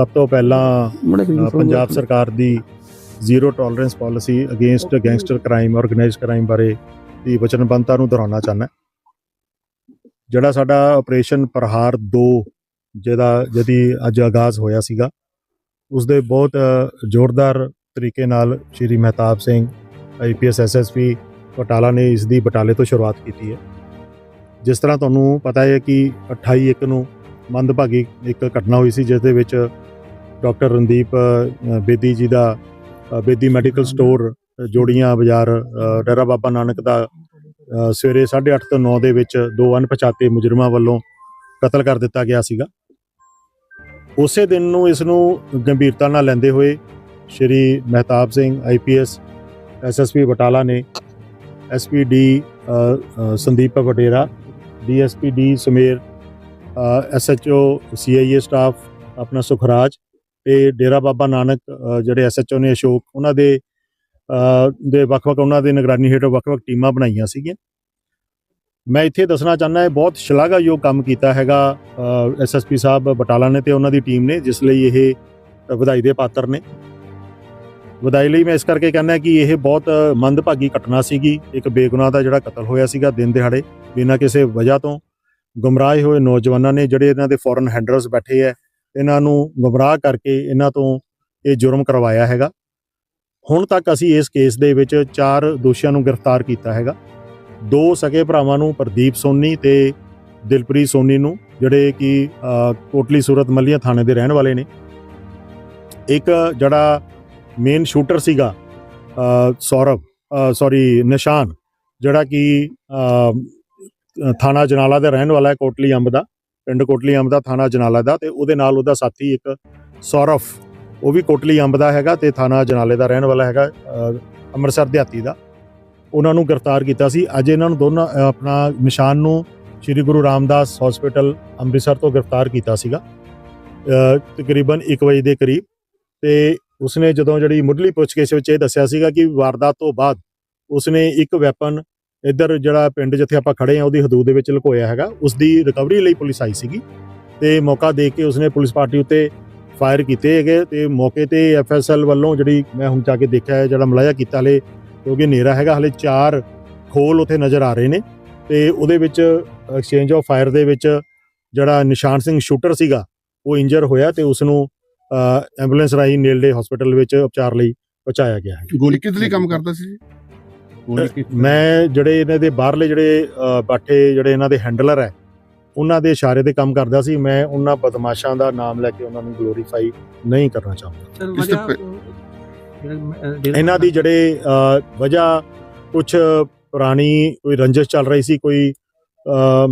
ਸਭ ਤੋਂ ਪਹਿਲਾਂ ਪੰਜਾਬ ਸਰਕਾਰ ਦੀ zero tolerance policy against gangster crime organised crime ਬਾਰੇ ਦੀ ਵਚਨਬੱਧਤਾ ਨੂੰ ਦੁਹਰਾਉਣਾ ਚਾਹੁੰਦਾ ਜਿਹੜਾ ਸਾਡਾ ਆਪਰੇਸ਼ਨ ਪ੍ਰਹਾਰ 2 ਜਿਹਦਾ ਜਿਹਦੀ ਅੱਜ ਆਗਾਜ਼ ਹੋਇਆ ਸੀਗਾ ਉਸ ਦੇ ਬਹੁਤ ਜ਼ੋਰਦਾਰ ਤਰੀਕੇ ਨਾਲ ਸ਼੍ਰੀ ਮਹਿਤਾਬ ਸਿੰਘ ਆਈਪੀਐਸ ਐਸਐਸਪੀ ਬਟਾਲਾ ਨੇ ਇਸ ਦੀ ਬਟਾਲੇ ਤੋਂ ਸ਼ੁਰੂਆਤ ਕੀਤੀ ਹੈ। ਜਿਸ ਤਰ੍ਹਾਂ ਤੁਹਾਨੂੰ ਪਤਾ ਹੈ ਕਿ 28 ਇੱਕ ਨੂੰ ਮੰਦਭਾਗੀ ਇੱਕ ਘਟਨਾ ਹੋਈ ਸੀ ਜਿਸ ਦੇ ਵਿੱਚ ਡਾਕਟਰ ਰਣਦੀਪ ਬੇਦੀ ਜੀ ਦਾ ਬੇਦੀ ਮੈਡੀਕਲ ਸਟੋਰ ਜੋੜੀਆਂ ਬਾਜ਼ਾਰ ਡੇਰਾ ਬਾਬਾ ਨਾਨਕ ਦਾ ਅ, ਸਵੇਰੇ 8:30 ਤੋਂ 9 ਦੇ ਵਿੱਚ ਦੋ ਅਣਪਛਾਤੇ ਮੁਜਰਮਾਂ ਵੱਲੋਂ ਕਤਲ ਕਰ ਦਿੱਤਾ ਗਿਆ ਸੀਗਾ। ਉਸੇ ਦਿਨ ਨੂੰ ਇਸ ਨੂੰ ਗੰਭੀਰਤਾ ਨਾਲ ਲੈਂਦੇ ਹੋਏ ਸ਼੍ਰੀ ਮਹਿਤਾਬ ਸਿੰਘ ਆਈਪੀਐਸ ਐਸਐਸਪੀ ਬਟਾਲਾ ਨੇ SPD Sandeep Vadera DSP D Sameer SHO CIA staff ਆਪਣਾ ਸੁਖਰਾਜ ਤੇ ਡੇਰਾ ਬਾਬਾ ਨਾਨਕ ਅ, ਜਿਹੜੇ ਐਸਐਚਓ ਨੇ ਅਸ਼ੋਕ ਉਹਨਾਂ ਦੇ ਦੇ ਵੱਖ-ਵੱਖ ਉਹਨਾਂ ਦੇ ਨਿਗਰਾਨੀ ਹੇਠ ਵੱਖ-ਵੱਖ ਟੀਮਾਂ ਬਣਾਈਆਂ ਸੀਗੀਆਂ। ਮੈਂ ਇੱਥੇ ਦੱਸਣਾ ਚਾਹੁੰਦਾ ਇਹ ਬਹੁਤ ਸ਼ਲਾਘਾਯੋਗ ਕੰਮ ਕੀਤਾ ਹੈਗਾ ਐਸਐਸਪੀ ਸਾਹਿਬ ਬਟਾਲਾ ਨੇ ਤੇ ਉਹਨਾਂ ਦੀ ਟੀਮ ਨੇ ਜਿਸ ਲਈ ਇਹ ਵਧਾਈ ਦੇ ਪਾਤਰ ਨੇ। ਵਧਾਈ ਲਈ ਮੈਂ ਇਸ ਕਰਕੇ ਕਹਿੰਦਾ ਕਿ ਇਹ ਬਹੁਤ ਮੰਦਭਾਗੀ ਘਟਨਾ ਸੀਗੀ। ਇੱਕ ਬੇਗੁਨਾਹ ਦਾ ਜਿਹੜਾ ਕਤਲ ਹੋਇਆ ਸੀਗਾ ਦਿਨ ਦਿਹਾੜੇ ਬਿਨਾਂ ਕਿਸੇ ਵਜ੍ਹਾ ਤੋਂ। ਗੁੰਮਰਾਹ ਹੋਏ ਨੌਜਵਾਨਾਂ ਨੇ ਜਿਹੜੇ ਇਹਨਾਂ ਦੇ ਫੋਰਨ ਹੈਂਡਲਰਸ ਬੈਠੇ ਐ ਇਹਨਾਂ ਨੂੰ ਗਮਰਾਹ ਕਰਕੇ ਇਹਨਾਂ ਤੋਂ ਇਹ ਜੁਰਮ ਕਰਵਾਇਆ ਹੈਗਾ। ਹੁਣ ਤੱਕ ਅਸੀਂ ਇਸ ਕੇਸ ਦੇ ਵਿੱਚ ਚਾਰ ਦੋਸ਼ੀਆਂ ਨੂੰ ਗ੍ਰਿਫਤਾਰ ਕੀਤਾ ਹੈਗਾ। ਦੋ ਸਕੇ ਭਰਾਵਾਂ ਨੂੰ ਪ੍ਰਦੀਪ ਸੋਨੀ ਤੇ ਦਿਲਪ੍ਰੀਤ ਸੋਨੀ ਨੂੰ ਜਿਹੜੇ ਕਿ ਕੋਟਲੀ ਸੂਰਤ ਮੱਲੀਆਂ ਥਾਣੇ ਦੇ ਰਹਿਣ ਵਾਲੇ ਨੇ। ਇੱਕ ਜਿਹੜਾ ਮੇਨ ਸ਼ੂਟਰ ਸੀਗਾ ਅ, ਸੌਰਵ ਸੌਰੀ ਨਿਸ਼ਾਨ ਜਿਹੜਾ ਕਿ ਥਾਣਾ ਜਨਾਲਾ ਦਾ ਰਹਿਣ ਵਾਲਾ ਹੈ ਕੋਟਲੀ ਅੰਬ ਦਾ। ਪਿੰਡ ਕੋਟਲੀ ਅੰਬ ਦਾ ਥਾਣਾ ਜਨਾਲਾ ਦਾ ਤੇ ਉਹਦੇ ਨਾਲ ਉਹਦਾ ਸਾਥੀ ਇੱਕ ਸੌਰਵ, ਉਹ ਵੀ ਕੋਟਲੀ ਅੰਬ ਦਾ ਹੈਗਾ ਤੇ ਥਾਣਾ ਜਨਾਲੇ ਦਾ ਰਹਿਣ ਵਾਲਾ ਹੈਗਾ ਅੰਮ੍ਰਿਤਸਰ ਦਿਹਾਤੀ ਦਾ। ਉਹਨਾਂ ਨੂੰ ਗ੍ਰਿਫਤਾਰ ਕੀਤਾ ਸੀ। ਅੱਜ ਇਹਨਾਂ ਨੂੰ ਦੋਨਾਂ ਆਪਣਾ ਨਿਸ਼ਾਨ ਨੂੰ ਸ੍ਰੀ ਗੁਰੂ ਰਾਮਦਾਸ ਹਸਪੀਟਲ ਅੰਮ੍ਰਿਤਸਰ ਤੋਂ ਗ੍ਰਿਫਤਾਰ ਕੀਤਾ ਸੀਗਾ ਤਕਰੀਬਨ 1 ਵਜੇ ਦੇ ਕਰੀਬ। ਤੇ ਉਸਨੇ ਜਦੋਂ ਜਿਹੜੀ ਮੁੱਢਲੀ ਪੁੱਛਗਿੱਛ ਵਿੱਚ ਇਹ ਦੱਸਿਆ ਸੀਗਾ ਕਿ ਵਾਰਦਾਤ ਤੋਂ ਬਾਅਦ ਉਸਨੇ ਇੱਕ ਵੈਪਨ ਇੱਧਰ ਜਿਹੜਾ ਪਿੰਡ ਜਿੱਥੇ ਆਪਾਂ ਖੜੇ ਆ ਉਹਦੀ ਹਦੂਦ ਦੇ ਵਿੱਚ ਲੁਕੋਇਆ ਹੈਗਾ। ਉਸ ਦੀ ਰਿਕਵਰੀ ਲਈ ਪੁਲਿਸ ਆਈ ਸੀਗੀ ਤੇ ਮੌਕਾ ਦੇਖ ਕੇ ਉਸਨੇ ਪੁਲਿਸ ਪਾਰਟੀ ਉੱਤੇ ਫਾਇਰ ਕੀਤੇ ਹੈਗੇ ਤੇ ਮੌਕੇ ਤੇ ਐਫਐਸਐਲ ਵੱਲੋਂ ਜਿਹੜੀ ਮੈਂ ਹੁਣ ਜਾ ਕੇ ਦੇਖਿਆ, ਜਿਹੜਾ ਮਲਾਇਆ ਕੀਤਾ ਹਲੇ, ਕਿਉਂਕਿ ਹਨੇਰਾ ਹੈਗਾ, ਹਲੇ ਚਾਰ ਖੋਲ ਉੱਥੇ ਨਜ਼ਰ ਆ ਰਹੇ ਨੇ ਤੇ ਉਹਦੇ ਵਿੱਚ ਐਕਸਚੇਂਜ ਆਫ ਫਾਇਰ ਦੇ ਵਿੱਚ ਜਿਹੜਾ ਨਿਸ਼ਾਨ ਸਿੰਘ ਸ਼ੂਟਰ ਸੀਗਾ, ਉਹ ਇੰਜਰ ਹੋਇਆ ਤੇ ਉਸ ਨੂੰ ਐਂਬੂਲੈਂਸ ਰਾਹੀਂ ਨੇਲਡੇ ਹਸਪੀਟਲ ਵਿੱਚ ਉਪਚਾਰ ਲਈ ਪਹੁੰਚਾਇਆ ਗਿਆ ਹੈ। ਗੋਲੀ ਕਿਸ ਲਈ ਕੰਮ ਕਰਦਾ ਸੀ ਮੈਂ ਜਿਹੜੇ ਇਹਨਾਂ ਦੇ ਬਾਹਰਲੇ ਜਿਹੜੇ ਬਾਠੇ ਜਿਹੜੇ ਇਹਨਾਂ ਦੇ ਹੈਂਡਲਰ ਹੈ ਉਹਨਾਂ ਦੇ ਇਸ਼ਾਰੇ ਤੇ ਕੰਮ ਕਰਦਾ ਸੀ ਮੈਂ ਉਹਨਾਂ ਬਦਮਾਸ਼ਾਂ ਦਾ ਨਾਮ ਲੈ ਕੇ ਉਹਨਾਂ ਨੂੰ ਗਲੋਰੀਫਾਈ ਨਹੀਂ ਕਰਨਾ ਚਾਹੁੰਦਾ। ਇਹਨਾਂ ਦੀ ਜਿਹੜੇ ਵਜ੍ਹਾ ਕੁਝ ਪੁਰਾਣੀ ਕੋਈ ਰੰਜਿਸ਼ ਚੱਲ ਰਹੀ ਸੀ ਕੋਈ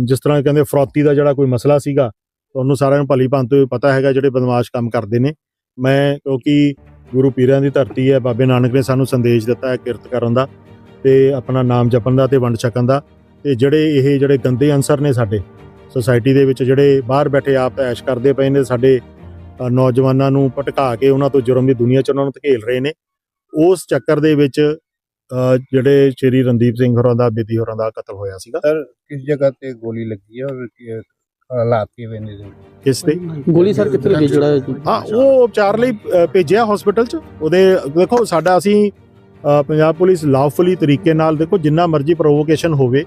ਜਿਸ ਤਰ੍ਹਾਂ ਕਹਿੰਦੇ ਫਰੌਤੀ ਦਾ ਜਿਹੜਾ ਕੋਈ ਮਸਲਾ ਸੀਗਾ ਤੁਹਾਨੂੰ ਸਾਰਿਆਂ ਨੂੰ ਭਲੀ ਭਾਂਤ ਪਤਾ ਹੈਗਾ ਜਿਹੜੇ ਬਦਮਾਸ਼ ਕੰਮ ਕਰਦੇ ਨੇ। ਮੈਂ ਕਿਉਂਕਿ ਗੁਰੂ ਪੀਰਾਂ ਦੀ ਧਰਤੀ ਹੈ ਬਾਬੇ ਨਾਨਕ ਨੇ ਸਾਨੂੰ ਸੰਦੇਸ਼ ਦਿੱਤਾ ਹੈ ਕਿਰਤ ਕਰਨ ਦਾ। ਤੇ ਆਪਣਾ ਨਾਮ ਜਪਣ ਦਾ ਤੇ ਵੰਡ ਛਕਣ ਦਾ। ਤੇ ਜਿਹੜੇ ਇਹ ਜਿਹੜੇ ਗੰਦੇ ਅੰਸਰ ਨੇ ਸਾਡੇ ਸੋਸਾਇਟੀ ਦੇ ਵਿੱਚ ਜਿਹੜੇ ਬਾਹਰ ਬੈਠੇ ਆਪ ਐਸ਼ ਕਰਦੇ ਪਏ ਨੇ ਸਾਡੇ ਨੌਜਵਾਨਾਂ ਨੂੰ ਪਟਕਾ ਕੇ ਉਹਨਾਂ ਤੋਂ ਜੁਰਮ ਦੀ ਦੁਨੀਆ 'ਚ ਉਹਨਾਂ ਨੂੰ ਧਕੇਲ ਰਹੇ ਨੇ। ਉਸ ਚੱਕਰ ਦੇ ਵਿੱਚ ਜਿਹੜੇ ਸ਼੍ਰੀ ਰਣਦੀਪ ਸਿੰਘ ਹੋਰਾਂ ਦਾ ਬੇਦੀ ਹੋਰਾਂ ਦਾ ਕਤਲ ਹੋਇਆ ਸੀਗਾ। ਸਰ ਕਿਸ ਜਗ੍ਹਾ ਤੇ ਗੋਲੀ ਲੱਗੀ ਔਰ ਹਾਲਾਤ ਕਿਵੇਂ ਨੇ ਕਿਸ ਤੇ? ਗੋਲੀ ਸਰ ਕਿੱਥੇ ਲੱਗੀ ਜਿਹੜਾ ਹਾਂ ਉਹ ਉਪਚਾਰ ਭੇਜਿਆ ਹਸਪੀਟਲ 'ਚ। ਉਹਦੇ ਦੇਖੋ ਸਾਡਾ ਅਸੀਂ ਪੰਜਾਬ ਪੁਲਿਸ ਲਾਫੁਲੀ ਤਰੀਕੇ ਨਾਲ ਦੇਖੋ, ਜਿੰਨਾ ਮਰਜ਼ੀ ਪ੍ਰੋਵੋਕੇਸ਼ਨ ਹੋਵੇ,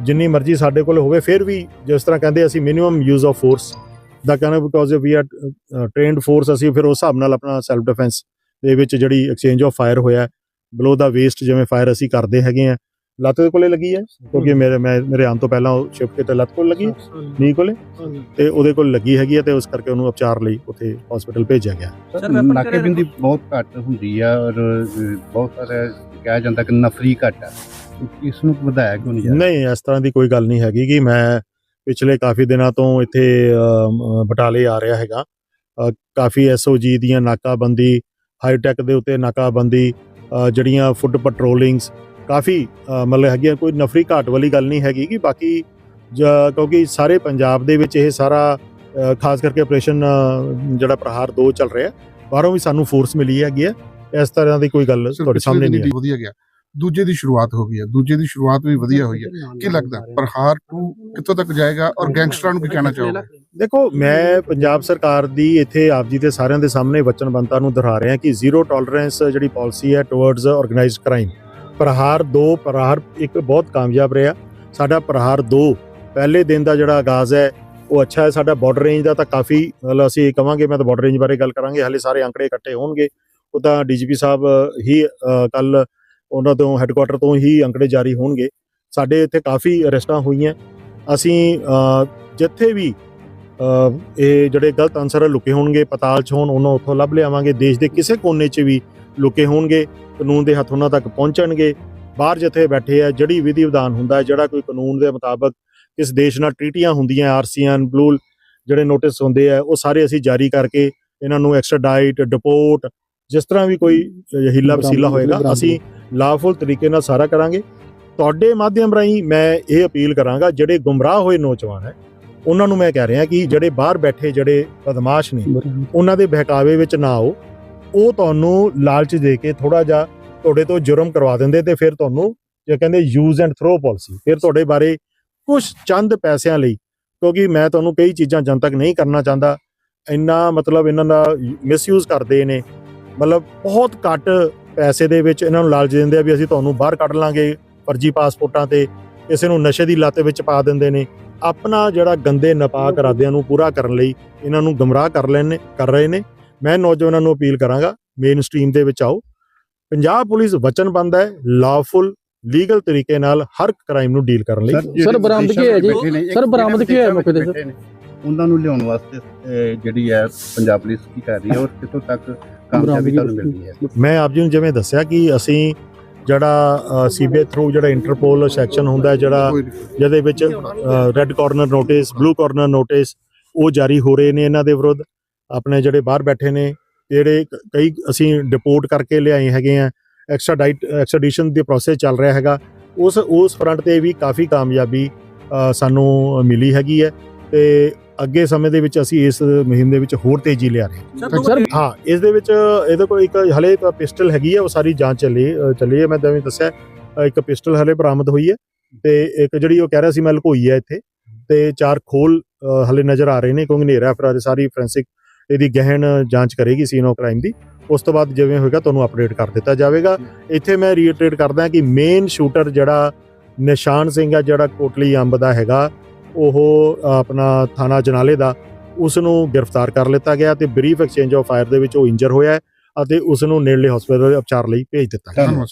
ਜਿੰਨੀ ਮਰਜ਼ੀ ਸਾਡੇ ਕੋਲ ਹੋਵੇ, ਫਿਰ ਵੀ ਜਿਸ ਤਰ੍ਹਾਂ ਕਹਿੰਦੇ ਅਸੀਂ ਮਿਨੀਮਮ ਯੂਜ਼ ਆਫ ਫੋਰਸ ਦਾ ਕਹਿੰਦਾ because we are trained force ਅਸੀਂ ਫਿਰ ਉਸ ਹਿਸਾਬ ਨਾਲ ਆਪਣਾ ਸੈਲਫ ਡਿਫੈਂਸ ਦੇ ਵਿੱਚ ਜਿਹੜੀ ਐਕਸਚੇਂਜ ਆਫ ਫਾਇਰ ਹੋਇਆ ਬਲੋ ਦਾ ਵੇਸਟ ਜਿਵੇਂ ਫਾਇਰ ਅਸੀਂ ਕਰਦੇ ਹੈਗੇ ਆ ਲੱਤ ਦੇ ਕੋਲੇ ਲੱਗੀ ਹੈ ਕਿਉਂਕਿ ਮੇਰੇ ਮੈਂ ਮੇਰੇ ਆਉਣ ਤੋਂ ਪਹਿਲਾਂ ਉਹ ਸ਼ਿਫਟ ਕਿਤੇ ਲੱਤ ਕੋਲ ਲੱਗੀ ਨੀ ਕੋਲੇ ਤੇ ਉਹਦੇ ਕੋਲ ਲੱਗੀ ਹੈਗੀ ਹੈ ਤੇ ਉਸ ਕਰਕੇ ਉਹਨੂੰ ਉਪਚਾਰ ਲਈ ਉੱਥੇ ਹਸਪੀਟਲ ਭੇਜਿਆ ਗਿਆ। ਨਾਕੇਬੰਦੀ ਬਹੁਤ ਘੱਟ ਹੁੰਦੀ ਆ ਔਰ ਬਹੁਤ ਸਾਰੇ ਕਿਹਾ ਜਾਂਦਾ ਕਿ ਨਫਰੀ ਘੱਟ ਆ। ਇਸ ਨੂੰ ਵਧਾਇਆ ਕਿਉਂ ਨਹੀਂ ਨਹੀਂ ਇਸ ਤਰ੍ਹਾਂ ਦੀ ਕੋਈ ਗੱਲ ਨਹੀਂ ਹੈਗੀ ਕਿ ਮੈਂ ਪਿਛਲੇ ਕਾਫੀ ਦਿਨਾਂ ਤੋਂ ਇੱਥੇ ਬਟਾਲੇ ਆ ਰਿਹਾ ਹੈਗਾ। ਕਾਫੀ ਐਸਓਜੀ ਦੀਆਂ ਨਾਕਾਬੰਦੀ ਹਾਈਟੈਕ ਦੇ ਉੱਤੇ ਨਾਕਾਬੰਦੀ ਜਿਹੜੀਆਂ ਫੁੱਟ ਪੈਟਰੋਲਿੰਗਸ ਕਾਫੀ ਮਤਲਬ ਹੈਗੀਆਂ ਕੋਈ ਨਫਰੀ ਘਾਟ ਵਾਲੀ ਗੱਲ ਨਹੀਂ ਹੈਗੀ ਕਿ ਬਾਕੀ ਕਿਉਂਕਿ ਸਾਰੇ ਪੰਜਾਬ ਦੇ ਵਿੱਚ ਇਹ ਸਾਰਾ ਖਾਸ ਕਰਕੇ ਆਪਰੇਸ਼ਨ ਜਿਹੜਾ ਪ੍ਰਹਾਰ 2 ਚੱਲ ਰਿਹਾ ਬਾਹਰੋਂ ਵੀ ਸਾਨੂੰ ਫੋਰਸ ਮਿਲੀ ਹੈਗੀ ਹੈ ਇਸ ਤਰ੍ਹਾਂ ਦੀ ਕੋਈ ਗੱਲ ਤੁਹਾਡੇ ਸਾਹਮਣੇ ਨਹੀਂ ਵਧੀਆ ਗਿਆ। ਦੂਜੇ ਦੀ ਸ਼ੁਰੂਆਤ ਹੋ ਗਈ ਹੈ ਦੂਜੇ ਦੀ ਸ਼ੁਰੂਆਤ ਵੀ ਵਧੀਆ ਹੋਈ ਹੈ। ਕੀ ਲੱਗਦਾ ਪ੍ਰਹਾਰ 2 ਕਿੱਥੋਂ ਤੱਕ ਜਾਏਗਾ ਔਰ ਗੈਂਗਸਟਰਾਂ ਨੂੰ ਕੀ ਕਹਿਣਾ ਚਾਹੋਗੇ? ਦੇਖੋ ਮੈਂ ਪੰਜਾਬ ਸਰਕਾਰ ਦੀ ਇੱਥੇ ਆਪ ਜੀ ਦੇ ਸਾਰਿਆਂ ਦੇ ਸਾਹਮਣੇ ਵਚਨਬੰਧਤਾ ਨੂੰ ਦੁਹਰਾ ਰਿਹਾ ਕਿ ਜ਼ੀਰੋ ਟੋਲਰੈਂਸ ਜਿਹੜੀ ਪਾਲਿਸੀ ਹੈ towards organised crime Prahaar 2 Prahaar ਇੱਕ ਬਹੁਤ ਕਾਮਯਾਬ ਰਿਹਾ। ਸਾਡਾ ਪ੍ਰਹਾਰ 2 ਪਹਿਲੇ ਦਿਨ ਦਾ ਜਿਹੜਾ ਆਗਾਜ਼ ਹੈ, ਉਹ ਅੱਛਾ ਹੈ। ਸਾਡਾ ਬਾਰਡਰ ਰੇਂਜ ਦਾ ਤਾਂ ਕਾਫੀ, ਮਤਲਬ ਅਸੀਂ ਕਵਾਂਗੇ, ਮੈਂ ਤਾਂ ਬਾਰਡਰ ਰੇਂਜ ਬਾਰੇ ਗੱਲ ਕਰਾਂਗੇ, ਹਾਲੇ ਸਾਰੇ ਅੰਕੜੇ ਇਕੱਠੇ ਹੋਣਗੇ। ਉਹ ਤਾਂ ਡੀਜੀਪੀ ਸਾਹਿਬ ਹੀ ਕੱਲ ਉਹਨਾਂ ਤੋਂ ਹੈੱਡਕੁਆਟਰ ਤੋਂ ਹੀ ਅੰਕੜੇ ਜਾਰੀ ਹੋਣਗੇ। ਸਾਡੇ ਇੱਥੇ ਕਾਫੀ ਅਰੈਸਟਾਂ ਹੋਈਆਂ। ਅਸੀਂ ਜਿੱਥੇ ਵੀ ਇਹ ਜਿਹੜੇ ਗਲਤ ਅਨਸਰ ਲੁਕੇ ਹੋਣਗੇ, ਪਤਾਲ ਚ ਹੋਣ, ਉਹਨਾਂ ਉੱਥੋਂ ਲੱਭ ਲਿਆਵਾਂਗੇ। ਦੇਸ਼ ਦੇ ਕਿਸੇ ਕੋਨੇ 'ਚ ਵੀ ਲੁਕੇ ਹੋਣਗੇ ਕਾਨੂੰਨ ਦੇ ਹੱਥ ਉਹਨਾਂ ਤੱਕ ਪਹੁੰਚਣਗੇ। ਬਾਹਰ ਜਿੱਥੇ ਬੈਠੇ ਆ ਜਿਹੜੀ ਵਿਧੀ ਵਿਧਾਨ ਹੁੰਦਾ ਹੈ ਜਿਹੜਾ ਕੋਈ ਕਾਨੂੰਨ ਦੇ ਮੁਤਾਬਕ ਕਿਸ ਦੇਸ਼ ਨਾਲ ਟ੍ਰੀਟੀਆਂ ਹੁੰਦੀਆਂ ਆਰਸੀਐਨ ਬਲੂਲ ਜਿਹੜੇ ਨੋਟਿਸ ਹੁੰਦੇ ਆ ਉਹ ਸਾਰੇ ਅਸੀਂ ਜਾਰੀ ਕਰਕੇ ਇਹਨਾਂ ਨੂੰ ਐਕਸਟ੍ਰਾਡਾਈਟ ਡਿਪੋਰਟ ਜਿਸ ਤਰ੍ਹਾਂ ਵੀ ਕੋਈ ਹੀਲਾ ਵਸੀਲਾ ਹੋਏਗਾ ਅਸੀਂ ਲਾਫੁਲ ਤਰੀਕੇ ਨਾਲ ਸਾਰਾ ਕਰਾਂਗੇ। ਤੁਹਾਡੇ ਮਾਧਿਅਮ ਰਾਹੀਂ ਮੈਂ ਇਹ ਅਪੀਲ ਕਰਾਂਗਾ ਜਿਹੜੇ ਗੁੰਮਰਾਹ ਹੋਏ ਨੌਜਵਾਨ ਹੈ ਉਹਨਾਂ ਨੂੰ ਮੈਂ ਕਹਿ ਰਿਹਾ ਕਿ ਜਿਹੜੇ ਬਾਹਰ ਬੈਠੇ ਜਿਹੜੇ ਬਦਮਾਸ਼ ਨੇ ਉਹਨਾਂ ਦੇ ਬਹਿਕਾਵੇ ਵਿੱਚ ਨਾ ਆਓ। ਉਹ ਤੁਹਾਨੂੰ ਲਾਲਚ ਦੇ ਕੇ ਥੋੜਾ ਜਿਹਾ ਤੁਹਾਡੇ ਤੋਂ ਜੁਰਮ ਕਰਵਾ ਦਿੰਦੇ ਤੇ ਫਿਰ ਤੁਹਾਨੂੰ ਜੇ ਕਹਿੰਦੇ ਯੂਜ਼ ਐਂਡ ਥਰੋ ਪਾਲਿਸੀ ਫਿਰ ਤੁਹਾਡੇ ਬਾਰੇ ਕੁਝ ਚੰਦ ਪੈਸਿਆਂ ਲਈ ਕਿਉਂਕਿ ਮੈਂ ਤੁਹਾਨੂੰ ਕਈ ਚੀਜ਼ਾਂ ਜਨਤਕ ਨਹੀਂ ਕਰਨਾ ਚਾਹੁੰਦਾ। ਇੰਨਾ ਮਤਲਬ ਇਹਨਾਂ ਦਾ ਮਿਸਯੂਜ਼ ਕਰਦੇ ਨੇ। ਮਤਲਬ ਬਹੁਤ ਘੱਟ ਪੈਸੇ ਦੇ ਵਿੱਚ ਇਹਨਾਂ ਨੂੰ ਲਾਲਚ ਦਿੰਦੇ ਆ ਵੀ ਅਸੀਂ ਤੁਹਾਨੂੰ ਬਾਹਰ ਕੱਢ ਲਾਂਗੇ ਫਰਜ਼ੀ ਪਾਸਪੋਰਟਾਂ ਤੇ ਕਿਸੇ ਨੂੰ ਨਸ਼ੇ ਦੀ ਲੱਤ ਵਿੱਚ ਪਾ ਦਿੰਦੇ ਨੇ। ਆਪਣਾ ਜਿਹੜਾ ਗੰਦੇ ਨਪਾਕ ਇਰਾਦਿਆਂ ਨੂੰ ਪੂਰਾ ਕਰਨ ਲਈ ਇਹਨਾਂ ਨੂੰ ਗਮਰਾਹ ਕਰ ਲੈਣੇ ਕਰ ਰਹੇ ਨੇ। ਮੈਂ ਨੌਜਵਾਨਾਂ ਨੂੰ ਅਪੀਲ ਕਰਾਂਗਾ ਮੇਨ ਸਟ੍ਰੀਮ ਦੇ ਵਿੱਚ ਆਓ ਪੰਜਾਬ ਪੁਲਿਸ ਵਚਨਬੰਦ ਹੈ ਲਾਫੁਲ ਲੀਗਲ ਤਰੀਕੇ ਨਾਲ ਹਰ ਕ੍ਰਾਈਮ ਨੂੰ ਡੀਲ ਕਰਨ ਲਈ ਸਰ, ਬਰਾਮਦ ਕੀ ਹੋਇਆ ਜੀ? ਸਰ, ਬਰਾਮਦ ਕੀ ਹੋਇਆ ਮੌਕੇ ਤੇ, ਸਰ? ਉਹਨਾਂ ਨੂੰ ਲਿਆਉਣ ਵਾਸਤੇ ਜਿਹੜੀ ਹੈ ਪੰਜਾਬ ਪੁਲਿਸ ਕੀ ਕਰ ਰਹੀ ਹੈ ਔਰ ਕਿੱਥੋਂ ਤੱਕ ਕਾਮਯਾਬੀ ਬਰਾਮਦਗੀ ਤੁਹਾਨੂੰ ਮਿਲਦੀ ਹੈ ਮੈਂ ਆਪ ਜੀ ਨੂੰ ਜਿਵੇਂ ਦੱਸਿਆ ਕਿ ਅਸੀਂ ਜਿਹੜਾ ਸੀਬੀਆਈ ਥਰੂ ਜਿਹੜਾ ਇੰਟਰਪੋਲ ਸੈਕਸ਼ਨ ਹੁੰਦਾ ਹੈ ਜਿਹੜਾ। ਜਿਹਦੇ ਵਿੱਚ red corner notice blue corner notice ਉਹ ਜਾਰੀ ਹੋ ਰਹੇ ਨੇ ਇਹਨਾਂ ਦੇ ਵਿਰੁੱਧ ਆਪਣੇ ਜਿਹੜੇ ਬਾਹਰ ਬੈਠੇ ਨੇ ਜਿਹੜੇ ਕਈ ਅਸੀਂ ਡਿਪੋਰਟ ਕਰਕੇ ਲਿਆਏ ਹੈਗੇ ਆ ਐਕਸਟ੍ਰਾਡਾਈਟ ਐਕਸਟ੍ਰੈਡੀਸ਼ਨ ਦੀ ਪ੍ਰੋਸੈਸ ਚੱਲ ਰਿਹਾ ਹੈਗਾ ਉਸ ਉਸ ਫਰੰਟ ਤੇ ਵੀ ਕਾਫੀ ਕਾਮਯਾਬੀ ਸਾਨੂੰ ਮਿਲੀ ਹੈਗੀ ਹੈ ਤੇ ਅੱਗੇ ਸਮੇਂ ਦੇ ਵਿੱਚ ਅਸੀਂ ਇਸ ਮੁਹਿੰਮ ਦੇ ਵਿੱਚ ਹੋਰ ਤੇਜ਼ੀ ਲਿਆ ਰਹੇ ਹਾਂ। ਸਰ ਹਾਂ ਇਸ ਦੇ ਵਿੱਚ ਇਹਦੇ ਕੋਲ ਇੱਕ ਹਲੇ ਪਿਸਟਲ ਹੈਗੀ ਹੈ ਉਹ ਸਾਰੀ ਜਾਂਚ ਚੱਲੀ ਚੱਲੀ ਹੈ ਮੈਂ ਜਿਵੇਂ ਦੱਸਿਆ ਇੱਕ ਪਿਸਟਲ ਹਲੇ ਬਰਾਮਦ ਹੋਈ ਹੈ ਤੇ ਇੱਕ ਜਿਹੜੀ ਉਹ ਕਹਿ ਰਿਹਾ ਸੀ ਮੈਂ ਲੁਕੋਈ ਹੈ ਇੱਥੇ ਤੇ ਚਾਰ ਖੋਲ ਹਲੇ ਨਜ਼ਰ ਆ ਰਹੇ ਨੇ ਕਿਉਂਕਿ ਹਨੇਰਾ ਫਿਰ ਸਾਰੀ ਫੋਰੈਂਸਿਕ ਇਹਦੀ ਗਹਿਣ ਜਾਂਚ ਕਰੇਗੀ ਸੀਨ ਆਫ ਕ੍ਰਾਈਮ ਦੀ। ਉਸ ਤੋਂ ਬਾਅਦ ਜਿਵੇਂ ਹੋਏਗਾ ਤੁਹਾਨੂੰ ਅਪਡੇਟ ਕਰ ਦਿੱਤਾ ਜਾਵੇਗਾ। ਇੱਥੇ ਮੈਂ ਰੀਇਟਰੇਟ ਕਰਦਾ ਕਿ ਮੇਨ ਸ਼ੂਟਰ ਜਿਹੜਾ ਨਿਸ਼ਾਨ ਸਿੰਘ ਆ, ਜਿਹੜਾ ਕੋਟਲੀ ਅੰਬ ਦਾ ਹੈਗਾ, ਉਹ ਆਪਣਾ ਥਾਣਾ ਜਨਾਲੇ ਦਾ ਉਸ ਨੂੰ ਗ੍ਰਿਫਤਾਰ ਕਰ ਲਿੱਤਾ ਗਿਆ ਤੇ ਬਰੀਫ ਐਕਸਚੇਂਜ ਆਫ ਫਾਇਰ ਦੇ ਵਿੱਚ ਉਹ ਇੰਜਰ ਹੋਇਆ ਅਤੇ ਉਸ ਨੂੰ ਨੇੜਲੇ ਹਸਪਤਾਲ ਉਪਚਾਰ ਲਈ ਭੇਜ ਦਿੱਤਾ ਗਿਆ ਧੰਨਵਾਦ।